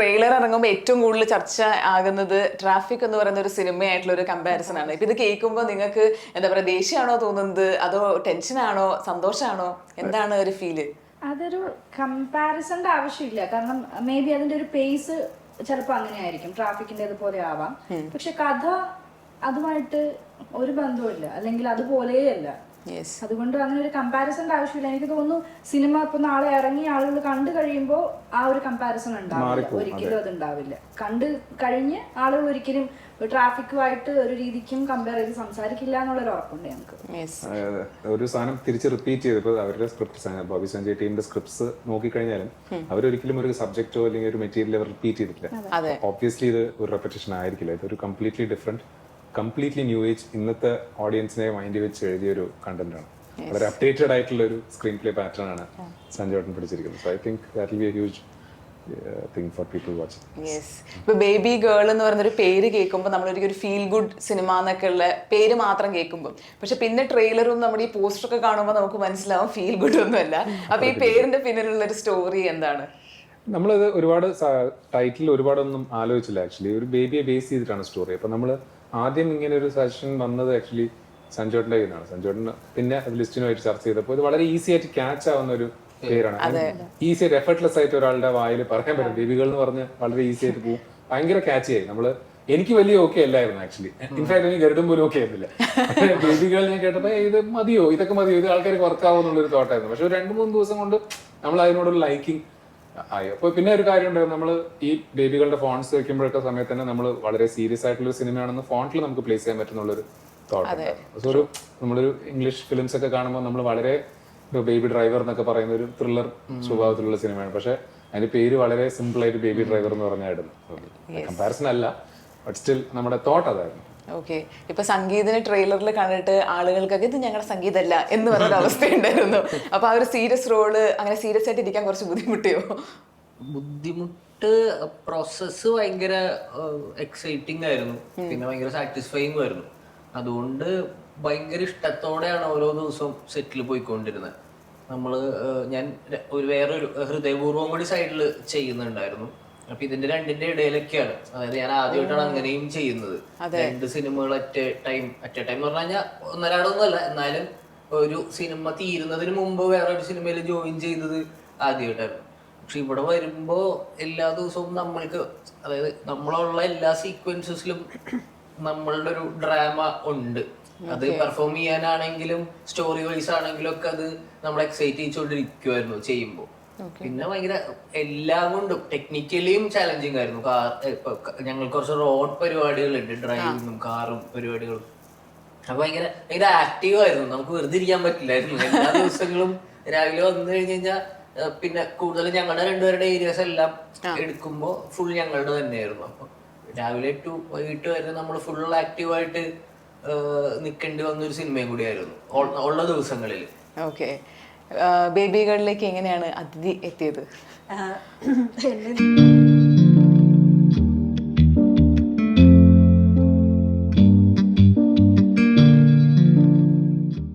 Trailer ഇറങ്ങുമ്പോൾ ഏറ്റവും കൂടുതൽ ചർച്ച ആകുന്നത് ട്രാഫിക് എന്ന് പറയുന്ന ഒരു സിനിമയായിട്ടുള്ള ഒരു കമ്പാരിസൺ ആണ്. ഇപ്പൊ ഇത് കേൾക്കുമ്പോൾ നിങ്ങൾക്ക് എന്താ പറയുക ദേഷ്യമാണോ തോന്നുന്നത്? അതോ ടെൻഷനാണോ സന്തോഷമാണോ എന്താണ് ഒരു ഫീൽ അതൊരു കമ്പാരിസന്റെ ആവശ്യമില്ല. കാരണം മേ ബി അതിന്റെ ഒരു പേസ് ചിലപ്പോൾ അങ്ങനെ ആയിരിക്കും ട്രാഫിക്കിന്റെ പോലെ ആവാം. പക്ഷെ കഥ അതുമായിട്ട് ഒരു ബന്ധവുമില്ല. അല്ലെങ്കിൽ അതുപോലെയല്ല അതുകൊണ്ട് അങ്ങനെ ഒരു കമ്പാരിസന്റെ ആവശ്യമില്ല. എനിക്ക് തോന്നുന്നു സിനിമ ഇപ്പൊ നാളെ ഇറങ്ങി ആളുകൾ കണ്ടു കഴിയുമ്പോൾ ആ ഒരു കമ്പാരിസൺ ഉണ്ടാവില്ല. ഒരിക്കലും അത് ഉണ്ടാവില്ല. കണ്ടു കഴിഞ്ഞ് ആളുകൾ ഒരിക്കലും ട്രാഫിക്കുമായിട്ട് ഒരു രീതിക്കും കമ്പയർ ചെയ്ത് സംസാരിക്കില്ല എന്നുള്ളൊരു ഉറപ്പുണ്ട് ഞങ്ങൾക്ക്. ഒരു സാധനം തിരിച്ച് റിപ്പീറ്റ് ചെയ്ത് ഇപ്പോൾ അവരുടെ സ്ക്രിപ്റ്റ് ബോബി സഞ്ജയ് ടീമിന്റെ സ്ക്രിപ്റ്റ്സ് നോക്കിക്കഴിഞ്ഞാലും അവരൊരിക്കലും ഒരു സബ്ജക്റ്റോ അല്ലെങ്കിൽ ഒരു മെറ്റീരിയൽ റിപ്പീറ്റ് ചെയ്തിട്ടില്ല. ഓബ്വിയസ്ലി ഇത് ഒരു റെപ്പറ്റേഷൻ ആയിരിക്കില്ല. ഇത് ഒരു completely different completely new age ഇന്നത്തെ ഓഡിയൻസിനെ മൈൻഡ് വെച്ച് എഴുതിയ ഒരു കണ്ടന്റ് ആണ് വളരെ അപ്ഡേറ്റഡ് ആയിട്ടുള്ള ഒരു സ്ക്രീൻ പ്ലേ പാറ്റേൺ ആണ് സഞ്ജയോട്ടൻ പിടിച്ചിരിക്കുന്നത് so I think that will be a huge thing for people watching yes ഇപ്പൊ ബേബി ഗേൾ എന്ന് പറയുന്നൊരു പേര് കേൾക്കുമ്പോൾ നമ്മളൊരു ഒരു ഫീൽ ഗുഡ് സിനിമ എന്നൊക്കെ ഉള്ള പേര് മാത്രം കേൾക്കുമ്പോൾ പക്ഷെ പിന്നെ ട്രെയിലറും നമ്മുടെ ഈ പോസ്റ്റർ ഒക്കെ കാണുമ്പോൾ നമുക്ക് മനസ്സിലാവും ഫീൽ ഗുഡ് ഒന്നുമല്ല. അപ്പൊ ഈ പേരിന്റെ പിന്നിലുള്ള ഒരു സ്റ്റോറി എന്താണ്? നമ്മളത് ഒരുപാട് ടൈറ്റിൽ ഒരുപാടൊന്നും ആലോചിച്ചില്ല ആക്ച്വലി ഒരു ബേബിയെ ബേസ് ചെയ്തിട്ടാണ് സ്റ്റോറി അപ്പൊ നമ്മൾ ആദ്യം ഇങ്ങനെ ഒരു സജഷൻ വന്നത് ആക്ച്വലി സഞ്ജോട്ടിന്റെ കയ്യിലാണ് സഞ്ജോട്ടിന് പിന്നെ ലിസ്റ്റിനുമായിട്ട് ചർച്ച ചെയ്തപ്പോൾ ഇത് വളരെ ഈസി ആയിട്ട് ക്യാച്ച് ആവുന്ന ഒരു പേരാണ്. ഈസി ആയിട്ട് എഫർട്ട്ലെസ് ആയിട്ട് ഒരാളുടെ വായിൽ പറയാൻ പറ്റും. ബേബികൾ എന്ന് പറഞ്ഞ് വളരെ ഈസി ആയിട്ട് പോകും ഭയങ്കര ക്യാച്ച് ആയി. നമ്മൾ എനിക്ക് വലിയ ഓക്കെ അല്ലായിരുന്നു ആക്ച്വലി ഇൻഫാക്ട് എനിക്ക് ഗരുഡും പോലും ഓക്കെ ആയിരുന്നില്ല. ബേബികൾ ഞാൻ കേട്ടപ്പോ ഇത് മതിയോ? ഇതൊക്കെ മതിയോ? ഇത് ആൾക്കാർക്ക് വർക്കാവോ എന്നുള്ളൊരു തോട്ടായിരുന്നു പക്ഷെ രണ്ട് മൂന്ന് ദിവസം കൊണ്ട് നമ്മൾ അതിനോടൊരു ലൈക്കിങ് ആയി. അപ്പൊ പിന്നെ ഒരു കാര്യം ഉണ്ടായിരുന്നു നമ്മൾ ഈ ബേബികളുടെ ഫോൺസ് വെക്കുമ്പോഴൊക്കെ സമയത്ത് തന്നെ നമ്മൾ വളരെ സീരിയസ് ആയിട്ടുള്ള ഒരു സിനിമയാണെന്ന് ഫോണ്ടിൽ നമുക്ക് പ്ലേസ് ചെയ്യാൻ പറ്റുന്നുള്ളൊരു തോട്ട് സോ ഒരു നമ്മളൊരു ഇംഗ്ലീഷ് ഫിലിംസ് ഒക്കെ കാണുമ്പോൾ നമ്മൾ വളരെ ബേബി ഡ്രൈവർ എന്നൊക്കെ പറയുന്ന ഒരു ത്രില്ലർ സ്വഭാവത്തിലുള്ള സിനിമയാണ്. പക്ഷെ അതിന്റെ പേര് വളരെ സിമ്പിൾ ആയിട്ട് ബേബി ഡ്രൈവർ എന്ന് പറഞ്ഞായിരുന്നു കമ്പാരിസൺ അല്ല ബട്ട് സ്റ്റിൽ നമ്മുടെ തോട്ട് അതായിരുന്നു. ഓക്കെ. ഇപ്പൊ സംഗീതിന് ട്രെയിലറിൽ കണ്ടിട്ട് ആളുകൾക്കൊക്കെ ഇത് ഞങ്ങളുടെ സംഗീതമല്ല എന്ന് പറഞ്ഞൊരു അവസ്ഥയുണ്ടായിരുന്നു. അപ്പൊ ആ ഒരു സീരിയസ് റോൾ അങ്ങനെ സീരിയസ് ആയിട്ട് ഇരിക്കാൻ കുറച്ച് ബുദ്ധിമുട്ടിയോ? ബുദ്ധിമുട്ട് പ്രോസസ്സ് ഭയങ്കര എക്സൈറ്റിംഗ് ആയിരുന്നു. പിന്നെ ഭയങ്കര സാറ്റിസ്ഫൈങ് ആയിരുന്നു. അതുകൊണ്ട് ഭയങ്കര ഇഷ്ടത്തോടെയാണ് ഓരോ ദിവസവും സെറ്റിൽ പോയിക്കൊണ്ടിരുന്നത്. നമ്മൾ ഞാൻ ഒരു വേറൊരു ഹൃദയപൂർവം കൂടി സൈഡിൽ ചെയ്യുന്നുണ്ടായിരുന്നു. അപ്പൊ ഇതിന്റെ രണ്ടിന്റെ ഇടയിലൊക്കെയാണ്. അതായത് ഞാൻ ആദ്യമായിട്ടാണ് അങ്ങനെയും ചെയ്യുന്നത്. രണ്ട് സിനിമകൾ അറ്റ് ടൈം അറ്റ് ടൈം എന്ന് പറഞ്ഞു കഴിഞ്ഞാൽ ഒന്നരാടൊന്നുമല്ല. എന്നാലും ഒരു സിനിമ തീരുന്നതിന് മുമ്പ് വേറെ ഒരു സിനിമയിൽ ജോയിൻ ചെയ്തത് ആദ്യമായിട്ടായിരുന്നു പക്ഷെ ഇവിടെ വരുമ്പോ എല്ലാ ദിവസവും നമ്മൾക്ക് അതായത് നമ്മളുള്ള എല്ലാ സീക്വൻസസിലും നമ്മളുടെ ഒരു ഡ്രാമ ഉണ്ട്. അത് പെർഫോം ചെയ്യാനാണെങ്കിലും സ്റ്റോറി വൈസ് ആണെങ്കിലും ഒക്കെ അത് നമ്മൾ എക്സൈറ്റ് ചെയ്യിച്ചുകൊണ്ടിരിക്കുമായിരുന്നു ചെയ്യുമ്പോൾ പിന്നെ ഭയങ്കര എല്ലാം കൊണ്ടും ടെക്നിക്കലിയും ചാലഞ്ചിങ് ആയിരുന്നു. ഞങ്ങൾ കുറച്ച് റോഡ് പരിപാടികളുണ്ട് ഡ്രൈവിങ്ങും കാറും പരിപാടികളും. അപ്പൊ ഭയങ്കര ഭയങ്കര ആക്റ്റീവ് ആയിരുന്നു. നമുക്ക് വെറുതെ ഇരിക്കാൻ പറ്റില്ലായിരുന്നു. എല്ലാ ദിവസങ്ങളും രാവിലെ വന്നു കഴിഞ്ഞു കഴിഞ്ഞാൽ പിന്നെ കൂടുതലും ഞങ്ങളുടെ രണ്ടുപേരുടെ ഏരിയാസ് എല്ലാം എടുക്കുമ്പോൾ ഫുൾ ഞങ്ങളുടെ തന്നെയായിരുന്നു. അപ്പൊ രാവിലെ ടു വൈകിട്ട് വരെ നമ്മൾ ഫുൾ ആക്റ്റീവായിട്ട് നിൽക്കേണ്ടി വന്ന ഒരു സിനിമയും കൂടിയായിരുന്നു ഉള്ള ദിവസങ്ങളിൽ. ഓക്കെ ബേബികളിലേക്ക് എങ്ങനെയാണ് അതിഥി എത്തിയത്?